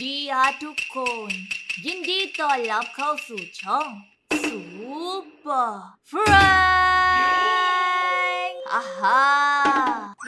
ดีอะทุกคน ยินดีต้อนรับเข้าสู่ช่อง ซูเปอร์ฟร อาฮา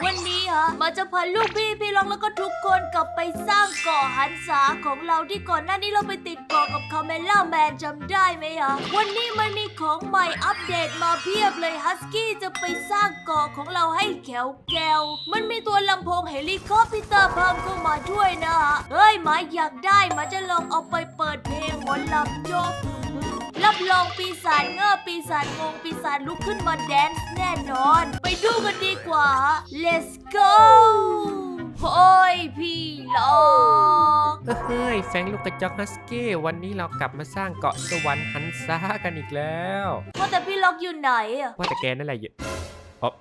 วันนี้ฮะมาจะพาลูกพี่พี่ลองแล้วก็ทุกคนกลับไปสร้างเกาะหันษาของเราที่ก่อนหน้านี้เราไปติดเกาะกับคาเมล่าแมนจำได้ไหมฮะวันนี้มันมีของใหม่อัปเดตมาเพียบเลยฮัสกี้จะไปสร้างเกาะของเราให้แขวแกวมันมีตัวลำโพงเฮลิคอปเตอร์เพิ่มเข้ามาด้วยนะฮะเฮ้ยหมาอยากได้หมาจะลองเอาไปเปิดเพลงหมอลำโจ๊ก รับรองปีศาจเงอปีศาจงงปีศาจลุกขึ้นมาแดนซ์แน่นอน ไปดูกันดีกว่า let's go โอ้ยพี่ลอกเฮ้ยแฟรงค์ลูกกระจอกฮัสกี้วันนี้เรากลับมาสร้างเกาะสวรรค์หันซากันอีกแล้ว ว่าแต่พี่ล็อกอยู่ไหนอะว่าแต่แกนั่นแหละอยู่ อ๋อ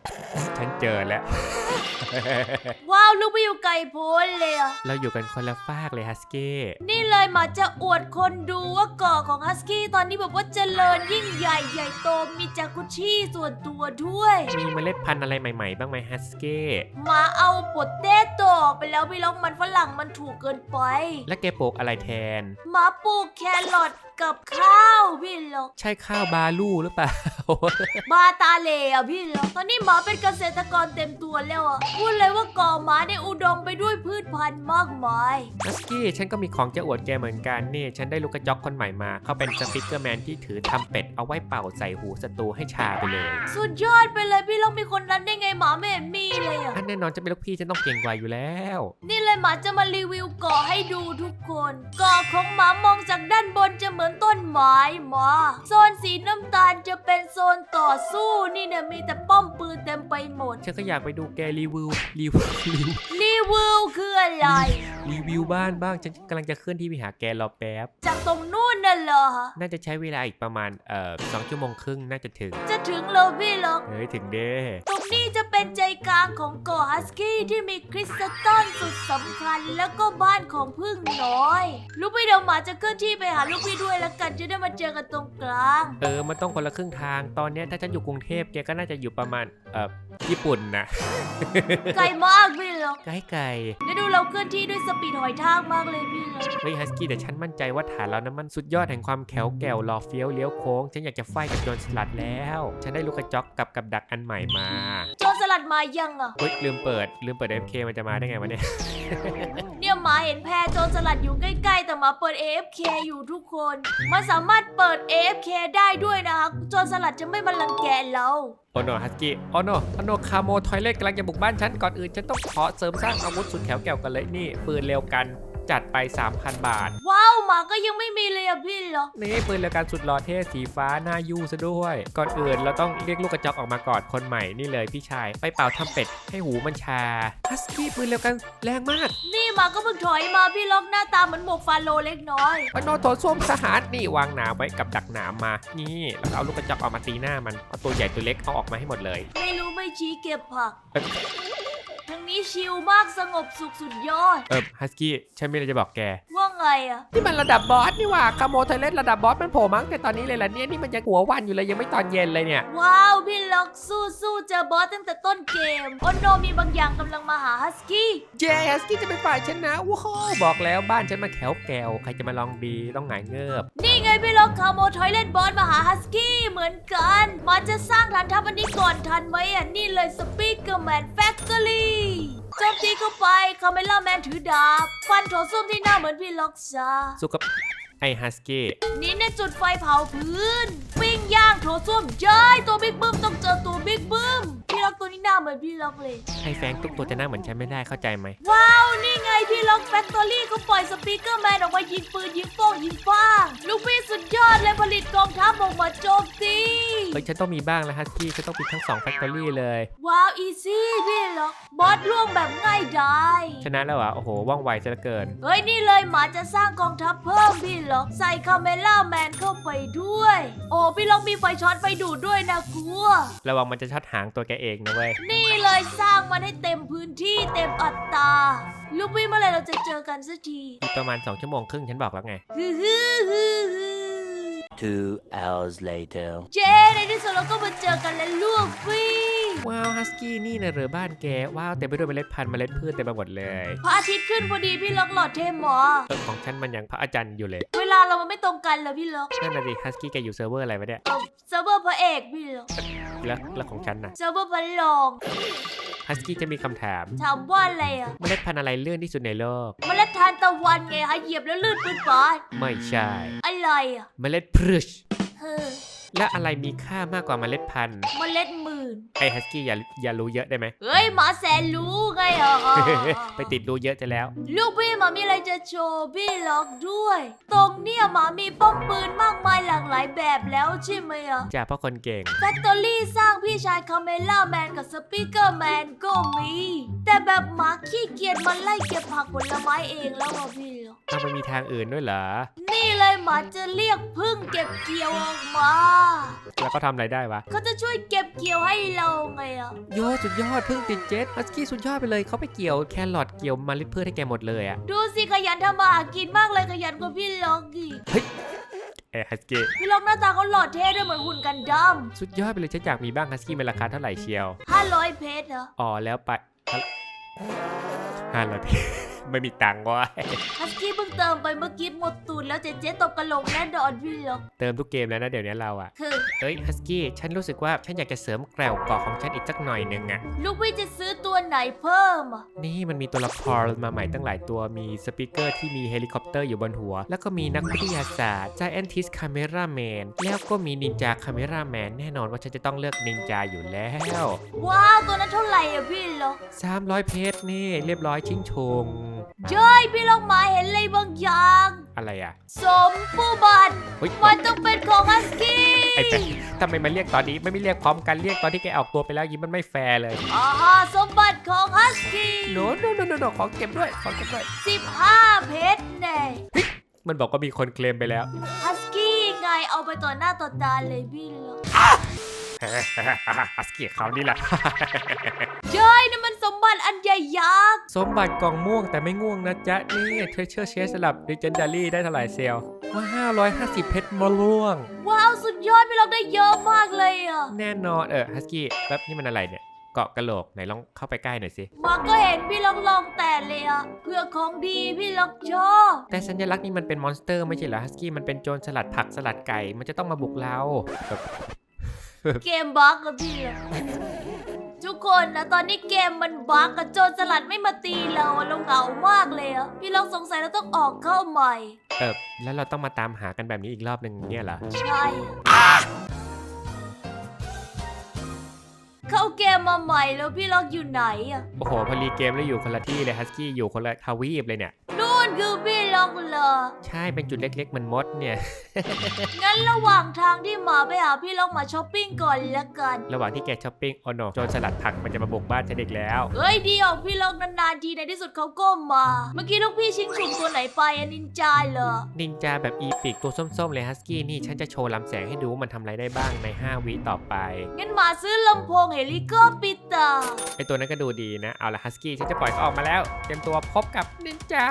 ฉันเจอแล้ว ว้าวลูกไปอยู่ไกลโพ้นเลยอะเราอยู่กันคนละฟากเลยฮัสกี้นี่เลยมาจะอวดคนดูว่าเกาะของฮัสกี้ตอนนี้แบบว่าเจริญยิ่งใหญ่ใหญ่โตมีจากุชชี่ส่วนตัวด้วย มีเมล็ดพันธุ์อะไรใหม่ๆ บ้างไหมฮัสกี้มาเอาโปเต้โตออกไปแล้วพี่ล็อกมันฝรั่งมันถูกเกินไป และแกปลูกอะไรแทน หมาปลูกแครอท กับข้าวพี่ล็อก ใช่ข้าวบาลูหรือเปล่าบาตาเลอะพี่ล็อกตอนนี้หมาเป็นเกษตรกรเต็มตัวแล้วอะพูดเลยว่าเกาะหมาเนี่ยอุดมไปด้วยพืชพันธุ์มากมายฮัสกี้ฉันก็มีของจะอวดแกเหมือนกันนี่ ฉันได้ลูกกระจอกคนใหม่มา เขาเป็นสปิกเกอร์แมนที่ถือทำเป็ดเอาไว้เป่าใส่หูศัตรูให้ชาไปเลย สุดยอดไปเลยพี่ล็อกมีคนนั้นได้ไงหมาไม่เห็นมีเลยอะอันแน่นอนจะเป็นลูกพี่ฉันต้องเก่งกว่าอยู่แล้ว นี่เลยหมาจะมารีวิวเกาะให้ดูทุกคนเกาะของหมามองจากด้านบนจะเหมือนต้นไม้หมา โซนสีน้ำตาลจะเป็นโซนต่อสู้นี่เนี่ยมีแต่ป้อมปืนเต็มไปหมด ฉันก็อยากไปดูแกรีวิวรีวิวรีวิวรีวิวคืออะไร รีวิวบ้านบ้าง ฉันกำลังจะเคลื่อนที่ไปหาแกรอแป๊บ จากตรงนู่นน่ะเหรอ น่าจะใช้เวลาอีกประมาณเอ่อสองชั่วโมงครึ่งน่าจะถึง จะถึงแล้วพี่ล็อกเฮ้ยถึงเด้ตรง นี้จะเป็นใจกลางของเกาะฮัสกี้ที่มีคริสตัลสุดสำคัญแล้วก็บ้านของพึ่งน้อย ลูกพี่เดี๋ยวหมาจะเคลื่อนที่ไปหาลูกพี่ด้วยแล้วกันจะได้มาเจอกันตรงกลางเออมันต้องคนละครึ่งทางตอนเนี้ยถ้าฉันอยู่กรุงเทพแกก็น่าจะอยู่ประมาณเอ่อญี่ปุ่นนะ ไกลมากพี่ ล็อกใกล้ไกลแล้วดูเราเคลื่อนที่ด้วยสปีดหอยทากมากเลยพี่ล็อกเฮ้ยฮัสกี้แต่ฉันมั่นใจว่าฐานเรานั้นมันสุดยอดแห่งความแข็งแกร่วหล่อเฟี้ยวเลี้ยวโค้ง ฉันอยากจะไฟกับโจรสลัดแล้ว ฉันได้ลูกกระจอกกับกับดักอันใหม่มา โจรสลัดมายังอะเฮ้ยลืมเปิดลืมเปิด FK มันจะมาได้ไงวะเนี่ยเนี่ย หมาเห็นแพรโจรสลัดอยู่ใกล้ๆ แต่หมาเปิด AFK อยู่ทุกคน มันสามารถเปิด AFK ได้ด้วยนะคะโจรสลัดจะไม่มาลังแกเราโอโนฮัสกี้โอโนโอโนคาโมทอยเลตกำลังจะบุกบ้านฉันก่อนอื่นฉันต้องขอเสริมสร้างอาวุธสุดแข็งแกร่งกันเลยนี่ปืนเร็วกัน จัดไป 3,000 บาท ว้าวหมาก็ยังไม่มีเลยอะพี่ล็อกนี่ปืนเร็วกันสุดหล่อเท่สีฟ้าหน้ายูซะด้วย ก่อนอื่นเราต้องเรียกลูกกระจอกออกมาก่อนคนใหม่นี่เลยพี่ชาย ไปเป่าทำเป็ดให้หูมันชาฮัสกี้ปืนเร็วกันแรงมากนี่หมาก็เพิ่งถอยมาพี่ล็อกหน้าตาเหมือนหมวกฟาโลเล็กน้อยโอโนโถส้วมทหารนี่วางหนามไว้กับดักหนามมา นี่แล้วก็เอาลูกกระจอกออกมาตีหน้ามันเอาตัวใหญ่ตัวเล็กเอาออกมาให้หมดเลย ไม่รู้ไม่ชี้เก็บผักเอ้ยทางนี้ชิลมากสงบสุขสุดยอด เออฮัสกี้ฉันมีอะไรจะบอกแก ว่าไงอะนี่มันระดับบอสนี่หว่าคาโมไทเลสระดับบอสมันโผล่มั้งแต่ตอนนี้เลยล่ะเนี่ยนี่มันยังหัววันอยู่เลยยังไม่ตอนเย็นเลยเนี่ย ว้าว พี่ล็อกสู้สู้เจอบอสตั้งแต่ต้นเกมโอโนมีบางอย่างกำลังมาหาฮัสกี้เจฮัสกี้จะเป็นฝ่ายชนะว้าวบอกแล้วบ้านฉันมาแขวแกวใครจะมาลองดีต้องหงายเงือบนี่ไงพี่ล็อกคาโมทอยเลนบอสมาหาฮัสกี้เหมือนกันมาจะสร้างฐานทัพอันนี้ก่อนทันไหมอะนี่เลยสปีกเกอร์แมนแฟคทอรี่โจมตีเข้าไปคาเมล่าแมนถือดาบ ฟันโถส้วมที่หน้าเหมือนพี่ล็อกซาสุกับไอฮัสกี้นี่เนี่ยจุดไฟเผาพื้น ปิ้งย่างโถส้วมย้ายตัวบิ๊กบึ้มต้องเจอตัวบิ๊กบึ้ม พี่ล็อกตัวนี้หน้าเหมือนพี่ล็อกเลยไอแฟงทุกตัวจะหน้าเหมือนฉันไม่ได้เข้าใจไหมว้าว นี่ไงพี่ล็อกแฟคทอรี่เขาปล่อยสปีกเกอร์แมนออกมายิงปืนยิงโป้งยิงฟ้างลูกพี่สุดยอดเลยผลิตกองทัพออกมาโจมตีเฮ้ยฉันต้องมีบ้างแล้วฮัสกี้ฉันต้องปิดทั้งสองแฟคทอรี่เลย ว้าวอีซี่พี่ล็อกบอสล่วงแบบง่ายดายชนะแล้วเหรอะโอ้โหว่องไวซะเหลือเกิน เฮ้ยนี่เลยหมาจะสร้างกองทัพเพิ่มพี่ล็อกใส่คาเมล่าแมนเข้าไปด้วย โอ้พี่ล็อกมีไฟช็อตไฟดูดด้วยนะกลัว ระวังมันจะช็อตหางตัวแกเองนะเว้ย นี่เลยสร้างมันให้เต็มพื้นที่เต็มอัตราลูกพี่เมื่อไหรเราจะเจอกันสักทีอีกประมาณ 2 ชั่วโมงครึ่งฉันบอกแล้วไงฮึฮึฮึฮึ Two hours later. เจ๊ในที่สุดเราก็มาเจอกันแล้วลูกพี่ ว้าวฮัสกี้นี่นะเรือบ้านแกว้าวเต็มไปด้วยเมล็ดพันธุ์เมล็ดพืชเต็มไปหมดเลยพระอาทิตย์ขึ้นพอดีพี่ล็อกหลอดเทมหมอเออของฉันมันยังพระอาจารย์อยู่เลยเวลาเรามันไม่ตรงกันเหรอพี่ล็อกนั่นน่ะดิฮัสกี้แกอยู่เซิร์ฟเวอร์อะไรวะเนี่ยเออเซิร์ฟเวอร์พระเอกพี่ล็อกแล้วแล้วของฉันน่ะเซิร์ฟเวอร์พระรองฮัสกี้จะมีคำถามถามว่าอะไรอะเมล็ดพันธุ์อะไรเลื่อนที่สุดในโลก เมล็ดทานตะวันไงคะเหยียบแล้วลื่นปืนปานไม่ใช่อะไรอะเมล็ดพืชเฮ้อ และอะไรมีค่ามากกว่าเมล็ดพันธุ์เมล็ดหมื่นไอ้ฮัสกี้อย่าอย่ารู้เยอะได้ไหมเฮ้ยหมาแสนรู้ไงอะไปติดรู้เยอะจะแล้ว ลูกพี่หมามีอะไรจะโชว์พี่ล็อกด้วย ตรงเนี้ยหมามีป้อมปืนมากมายหลากหลายแบบแล้วใช่ไหมอะจ่าเพราะคนเก่งแฟคทอรี่สร้างพี่ชายคาเมล่าแมนกับสปีกเกอร์แมนก็มี แต่แบบหมาขี้เกียจมันไล่เก็บผักผลไม้เองแล้วอะพี่ ล็อกเอามันมีทางอื่นด้วยเหรอ นี่เลยหมาจะเรียกพึ่งเก็บเกี่ยวออกมา แล้วก็ทำอะไรได้วะ เขาจะช่วยเก็บเกี่ยวให้เราไงอะ โยสุดยอดเพิ่งติดเจ็ตฮัสกี้สุดยอดไปเลยเขาไปเกี่ยวแครอทเกี่ยวเมล็ดพืชให้แกหมดเลยอะดูสิขยันทำมาหากินมากเลยขยันกว่าพี่ล็อกอีกเอ้ฮัสกี้พี่ล็อกหน้าตาเขาหล่อเท่ด้วยเหมือนหุ่นกันดั้มสุดยอดไปเลยฉันอยากมีบ้างฮัสกี้มันราคาเท่าไหร่เชียว500เพชรเหรอ อ๋อแล้วไปห้าร้อย ไม่มีตังค์วะฮัสกี้เพิ่งเติมไปเมื่อกี้หมดตูนแล้วเจ๊เจ๊ตบกระโหลกแน่นอนพี่ล็อกเติมทุกเกมแล้วนะเดี๋ยวนี้เราอะคือ เอ้ยฮัสกี้ฉันรู้สึกว่าฉันอยากจะเสริมแกลวเกาะของฉันอีกสักหน่อยหนึงอะลูกพี่จะซื้อตัวไหนเพิ่มอะนี่มันมีตัวละครมาใหม่ตั้งหลายตัวมีสปีกเกอร์ที่มีเฮลิคอปเตอร์อยู่บนหัว แล้วก็มีนักวิทยาศาสตร์ Giantist Camera Man แล้วก็มีนินจา Camera Man แน่นอนว่าฉันจะต้องเลือกนินจาอยู่แล้ว ว้าวตัวนั้นเท่าไหร่อะพี่ล็อก300 เพชรนี่เรียบร้อยชิงชง เจ้ยพี่ล็อกมาเห็นอะไรบางอย่าง อะไรอะสมผู้บัตรเฮ้ย มันต้องเป็นของฮัสกี้ไอ้เป็ดทำไมมาเรียกตอนนี้ไม่ไม่เรียกพร้อมกันเรียกตอนที่แกออกตัวไปแล้วอยิ้มมันไม่แฟร์เลยอ่าฮะสมบัติของฮัสกี้โนโนโนโนโนขอเก็บด้วยขอเก็บด้วย15เพชรแน่มันบอกว่ามีคนเคลมไปแล้ว ฮัสกี้ไงเอาไปต่อหน้าต่อตาเลยพี่ล็ อกฮัสกี้เขานี่แหละเจ้ยนี่มันสมบัติอันใหญ่ยักษ์สมบัติกล่องม่วงแต่ไม่ง่วงนะจ๊ะ นี่เทรเชอร์เชสสลับดิเจนดารี่ได้เท่าไหร่เซลว่า 550 เพชรมะล่วง ว้าวสุดยอดพี่ล็อกได้เยอะมากเลยอะ แน่นอนเออฮัสกี้แล้วนี่มันอะไรเนี่ยเกาะกระโหลกไหนลองเข้าไปใกล้หน่อยสิมาก็เห็นพี่ล็อกลองแต่เลยอะเพื่อของดีพี่ล็อกชอบแต่สัญลักษณ์นี่มันเป็นมอนสเตอร์ไม่ใช่เหรอฮัสกี้มันเป็นโจรสลัดผักสลัดไก่ มันจะต้องมาบุกเราแบบ เกมบั๊กอะพี่ล็อกทุกคนนะตอนนี้เกมมันบั๊กกับโจรสลัดไม่มาตีเราอะเราเหงามากเลยอะพี่ล็อกสงสัยเราต้องออกเข้าใหม่เออแล้วเราต้องมาตามหากันแบบนี้อีกรอบหนึ่งเนี่ยเหรอ ใช่เข้าเกมมาใหม่แล้วพี่ล็อกอยู่ไหนอะโอ้โหพอรีเกมแล้วอยู่คนละที่เลยฮัสกี้อยู่คนละทวีปเลยเนี่ยนู่นคือพี่ ล็อกเหรอ ใช่เป็นจุดเล็กๆเหมันมดเนี่ย งั้นระหว่างทางที่หมาไปหาพี่ล็อกมาช้อปปิ้งก่อนละกัน ระหว่างที่แกช้อปปิ้งโอ้โนโจรสลัดผักมันจะมาบุกบ้านฉันอีกแล้ว เฮ้ยเดียวพี่ล็อกนานๆทีในที่สุดเขาก็มา เมื่อกี้ลูกพี่ชิงฉุงตัวไหนไปอะนินจาเหรอ นินจาแบบอีปิกตัวส้มๆเลยฮัสกี้นี่ฉันจะโชว์ลำแสงให้ดูว่ามันทำอะไรได้บ้างใน 5 วิต่อไป งั้นหมาซื้อลำโพงเฮลิคอปเตอร์ไอตัวนั้นก็ดูดีนะ เอาละฮัสกี้ฉันจะปล่อยเขาออกมาแล้ว เตรียมตัวพบกับนินจา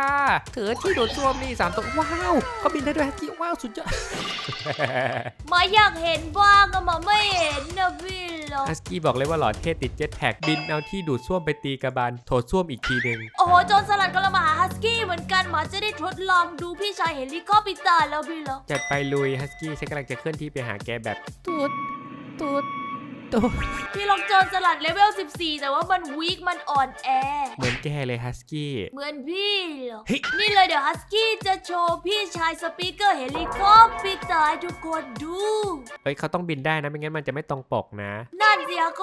เถือที่โดดซ่วมนี่สามตัวว้าวเขาบินได้ด้วยฮัสกี้ว้าวสุดยอดหมาอยากเห็นบ้างอะหมาไม่เห็นนะพี่ล็อกฮัสกี้บอกเลยว่าหล่อเท่ติดเจ็ตแพ็กบินเอาที่ดูดซ่วมไปตีกระบาลโถส้วมอีกทีหนึ่งโอ้โหโจรสลัดกำลังมาหาฮัสกี้เหมือนกันหมาจะได้ทดลองดูพี่ชายเฮลิคอปเตอร์แล้วพี่ล็อกจัดไปลุยฮัสกี้ฉันกำลังจะเคลื่อนที่ไปหาแกแบบ ตูดตูด ตูดพี่ล็อกโจรสลัดเลเวล 14 แต่ว่ามันวีคมันอ่อนแอ เหมือนแกเลยฮัสกี้ เหมือนพี่เหรอเฮ้ย นี่เลยเดี๋ยวฮัสกี้จะโชว์พี่ชายสปีกเกอร์เฮลิคอปเตอร์ให้ทุกคนดู เอ้ยเขาต้องบินได้นะไม่งั้นมันจะไม่ตรงปกนะนั่นสิฮะ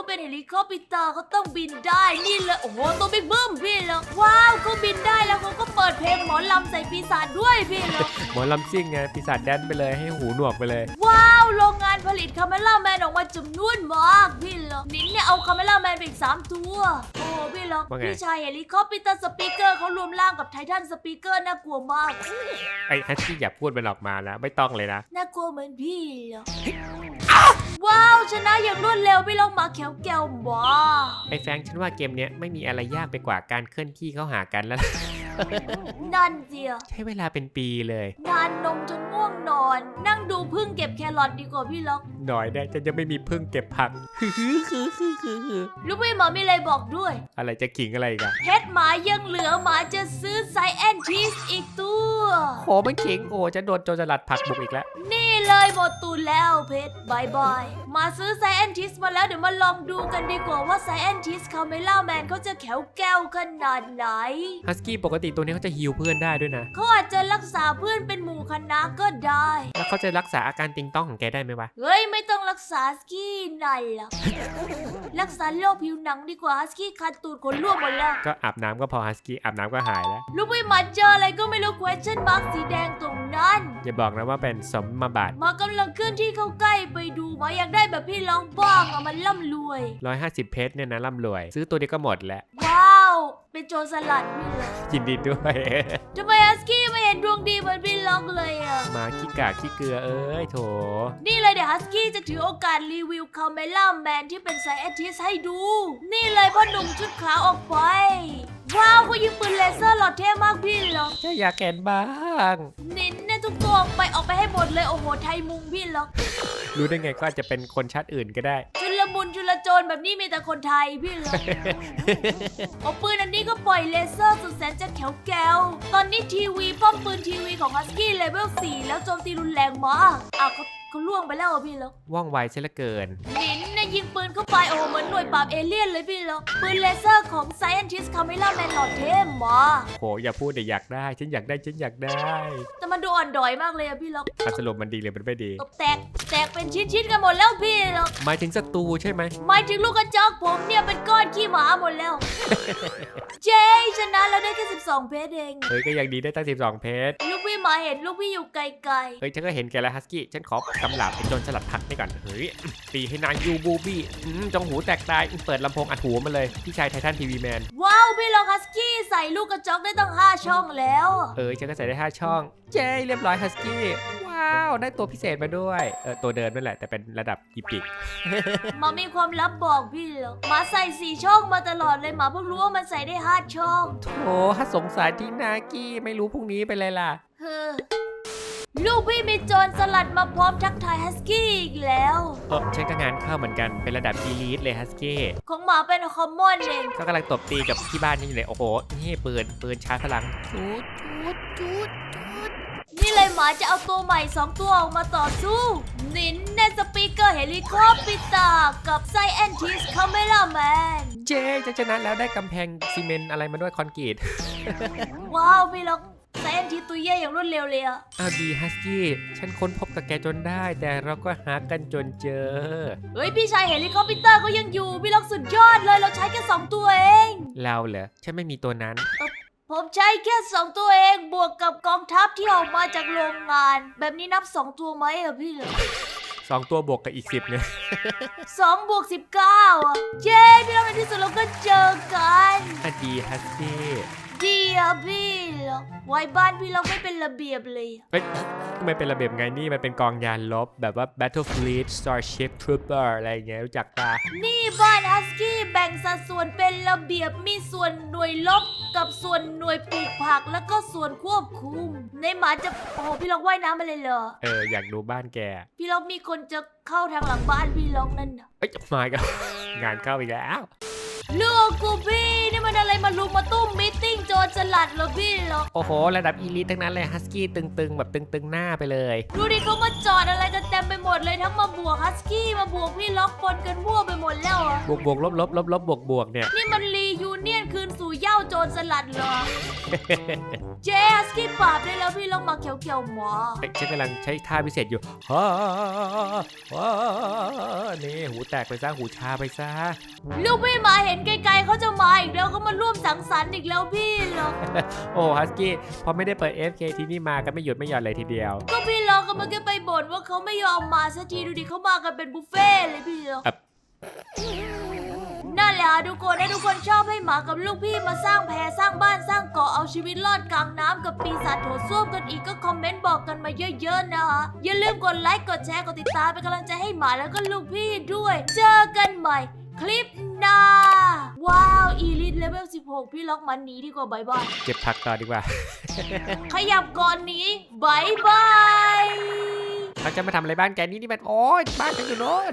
เขาเป็นเฮลิคอปเตอร์เขาต้องบินได้นี่เลยโอ้โหตัวบิ๊กบึ้มพี่เหรอว้าวเขาบินได้แล้วเขาก็เปิดเพลงหมอลำใส่ปีศาจด้วยพี่เหรอหมอลำซิ่งไงปีศาจแดนไปเลยให้หูหนวกไปเลย ว้าวโรงงานผลิตคาเมล่าแมนออกมาจำนวนมากพี่เหรอนิงเนี่ยเอาคาเมล่าแมนไปอีกสามตัวโอ้พี่เหรอว่าไงพี่ชายเฮลิคอปเตอร์สปีกเกอร์เขารวมร่างกับไททันสปีกเกอร์น่ากลัวมากไอ้ฮัสกี้อย่าพูดมันออกมานะไม่ต้องเลยนะน่ากลัวเหมือนพี่เหรอ ว้าว ชนะอย่างรวดเร็วพี่ลองมาแขวแก้วหมอไอ้แฟรงค์ฉันว่าเกมเนี้ยไม่มีอะไรยากไปกว่าการเคลื่อนที่เข้าหากันแล้วเอนั่นเสียใช้เวลาเป็นปีเลย นานนมจนง่วงนอน นั่งดูพึ่งเก็บแครอทดีกว่าพี่ล็อก หน่อยได้จะยังไม่มีพึ่งเก็บผัก ลูกพี่หมามีอะไรบอกด้วย อะไรจะขิงอะไรอีกันเพชรหมายังเหลือหมาจะซื้อไซแอนชีสอีกตัว โหมันขิงโอ้จะโดนโจรสลัดผักบุกอีกแล้ว นี่ เลยหมดตูนแล้วเพชรบายบาย มาซื้อไซแอนทิสมาแล้วเดี๋ยวมาลองดูกันดีกว่าว่าไซแอนทิสคาเมล่าแมนเขาจะแข็งแก้วขนาดไหน ฮัสกี้ปกติตัวนี้เขาจะฮิวเพื่อนได้ด้วยนะ เขาอาจจะรักษาเพื่อนเป็นหมู่คณะก็ได้ แล้วเขาจะรักษาอาการติงต้องของแกได้ไหมวะ เฮ้ย ไม่ต้องรักษาสกี้นั่นหรอก รักษาโรคผิวหนังดีกว่าสกี้คันตูดขนร่วงหมดแล้วก็อาบน้ำก็พอฮัสกี้อาบน้ำก็หายแล้ว ลูกพี่มาเจออะไรก็ไม่รู้ question mark สีแดงตรงนั้น อย่าบอกนะว่าเป็นสมมาบาทมากำลังเคลื่อนที่เข้าใกล้ไปดูหมาอยากได้แบบพี่ร้องบ้างอะมันร่ำรวย 150 เพชรเนี่ยนะร่ำรวย ซื้อตัวเดียวก็หมดแล้วว้าว เป็นโจรสลัดพี่เลยยินดีด้วย ทำไมฮัสกี้ไม่เห็นดวงดีเหมือนพี่ล็อกเลยอะหมาขี้กากขี้เกลือเอ้ยโถ นี่เลยเดี๋ยวฮัสกี้จะถือโอกาสรีวิวคาเมล่าแมนที่เป็นไซแอนทิสให้ดู นี่เลยพ่อหนุ่มชุดขาวออกไป ว้าวเขายิงปืนเลเซอร์หลอดเท่มากพี่ล็อกแค่อยากแกนบ้างนินเนี่ยทุกตัว ออกไปออกไปให้หมดเลยโอ้โหไทยมุงพี่ล็อกรู้ได้ไงก็อาจจะเป็นคนชาติอื่นก็ได้ จุลมุนจุลโจรแบบนี้มีแต่คนไทยพี่ล็อก เอาปืนอันนี้ก็ปล่อยเลเซอร์สุดแสนจะแข็งแกวตอนนี้ทีวีป้อมปืนทีวีของฮัสกี้เลเวล4แล้วโจมตีรุนแรงมากอ้าวเขา เขาล่วงไปแล้วเหรอพี่ล็อกว่องไวเสียเหลือเกินนินเนี่ยยิงปืนเข้าไปโอ้โหเหมือนหน่วยปราบเอเลี่ยนเลยพี่ล็อกปืนเลเซอร์ของ Scientist Camilla Man หลอดเทมมาโห อย่าพูดเดี๋ยวอยากได้ ฉันอยากได้ ฉันอยากได้แต่มันดูอ่อนดอยมากเลยอะพี่ล็อกอะสรุปมันดีหรือมันไม่ดี ตบแตกแตกเป็นชิ้นๆกันหมดแล้วพี่ล็อกหมายถึงศัตรูใช่ไหม หมายถึงลูกกระจอกผมเนี่ยเป็นก้อนขี้หมาหมดแล้ว เจ๊ชนะแล้วได้แค่12 เพชรเองเฮ้ย ก็ยังดีได้ตั้ง 12 เพชร ลูกพี่หมาเห็นลูกพี่อยู่ไกลเฮ้ย ฉันก็เห็นแกแล้วฮัสกี้ ฉันขอกำลับไอ้โจนสลัดผักนี่ก่อนเฮ้ยตีให้นางยูบูบี้อืมจงหูแตกตายอืมเปิดลำโพงอัดหูมาเลย พี่ชายไททันทีวีแมนๆว้าวพี่ล็อกฮัสกี้ใส่ลูกกระจอกได้ตั้ง5ช่องแล้ว เออฉันก็ใส่ได้ 5 ช่องเย้เรียบร้อยฮัสกี้ ว้าว ได้ตัวพิเศษมาด้วย เออ ตัวเดิมนั่นแหละ แต่เป็นระดับอีพิกหมามีความลับบอกพี่เหรอหมาใส่สี่ช่องมาตลอดเลยหมาเพิ่งรู้ว่ามันใส่ได้ห้าช่องโอ้ถ้าสงสารที่นากี้ ไม่รู้พรุ่งนี้ไปเลยล่ะ เฮ้อ ลูกพี่มีโจรสลัดมาพร้อมทักทายฮัสกี้อีกแล้ว เออฉันก็งานเข้าเหมือนกันเป็นระดับอีลีทเลยฮัสกี้ของหมาเป็นคอมมอนเองก็กำลังตบตีกับที่บ้านนี่อยู่เลยโอ้โหนี่ปืนปืนชาร์จพลังจูดจูดจูดจูดนี่เลยหมาจะเอาตัวใหม่สองตัวออกมาต่อสู้นินในสปีกเกอร์เฮลิคอปปิตากับไซแอนทิสคาเมล่าแมนเจ๊จะชนะแล้วได้กำแพงซีเมนต์อะไรมาด้วยคอนกรีตว้าวพี่ล็อก ไซแอนทิสตัวเย่อย่างรวดเร็วเลยอะอ้าวดีฮัสกี้ ฉันค้นพบกับแกจนได้ แต่เราก็หากันจนเจอ เฮ้ยพี่ชายเฮลิคอปเตอร์ก็ยังอยู่พี่ล็อกสุดยอดเลยเราใช้แค่สองตัวเอง เราเหรอ ฉันไม่มีตัวนั้น ผมใช้แค่สองตัวเองบวกกับกองทัพที่ออกมาจากโรงงาน แบบนี้นับสองตัวไหมอะพี่เหรอสองตัวบวกกับอีกสิบเนี่ย สองบวกสิบเก้าอะเย้พี่ล็อกในที่สุดเราก็เจอกันอะดีฮัสกี้ ดีอะพี่ล็อกไว้บ้านพี่ล็อกไม่เป็นระเบียบเลยอะเฮ้ยทำไมเป็นระเบียบไงนี่มันเป็นกองยานลบแบบว่า Battle Fleet Starship Trooper อะไรอย่างเงี้ยรู้จักปะนี่บ้านฮัสกี้แบ่งสัดส่วนเป็นระเบียบมีส่วนหน่วยลบกับส่วนหน่วยปลูกผักแล้วก็ส่วนควบคุม ในหมาจะโอ้โหพี่ล็อกว่ายน้ำมาเลยเหรอ เอออยากดูบ้านแกพี่ล็อกมีคนจะเข้าทางหลังบ้านพี่ล็อกนั่นน่ะเอ้ยมาอีกันงานเข้าอีกแล้ว ลูกกูพี่นี่มันอะไรมาลุมมาตุ้มมิทติ้งโจรสลัดเหรอพี่ล็อกโอ้โห ระดับอีลิททั้งนั้นเลยฮัสกี้ตึงๆ แบบตึงๆ หน้าไปเลย ดูดิเขามาจอดอะไรกันเต็มไปหมดเลยทั้งมาบวกฮัสกี้มาบวกพี่ล็อกปนกันมั่วไปหมดแล้วอะบวกบวกลบลบลบลบบวกบวกเนี่ย นี่มันรียูเนียนคืนสู่เหย้าโจรสลัดเหรอ เจ๊ฮัสกี้ปราบได้แล้วพี่ล็อกมาเขียวๆหมอเอ้ยฉันกำลังใช้ท่าพิเศษอยู่ฮ่าฮ่านี่หูแตกไปซะหูชาไปซะลูกพี่หมาเห็นไกลๆเขาจะมาอีกแล้วเขามาร่วมสังสรรค์อีกแล้วพี่ล็อกโอ้ฮัสกี้พอไม่ได้เปิด FK ที่นี่มาก็ไม่หยุดไม่หย่อนเลยทีเดียวก็พี่ล็อกก็เมื่อกี้ไปบ่นว่าเขาไม่ยอมมาสักทีดูดิเขามากันเป็นบุฟเฟ่ต์เลยพี่ล็อกอะนั่นแหละทุกคนถ้าทุกคนชอบให้หมากับลูกพี่มาสร้างแพสร้างบ้านสร้างเกาะเอาชีวิตรอดกลางน้ำกับปีศาจโถส้วมกันอีกก็คอมเมนต์บอกกันมาเยอะๆนะคะอย่าลืมกดไลค์กดแชร์กดติดตามเป็นกำลังใจให้หมาแล้วก็ลูกพี่ด้วย เจอกันใหม่ คลิปหน้า ว้าว อีลิทเลเวล 16 พี่ล็อกมันหนีดีกว่าบายบาย เก็บผักต่อดีกว่า ขยับก่อนหนี้บายบายเราจะมาทำอะไรบ้านแกนี่นี่มันโอ๊ยบ้านฉันอยู่โน่น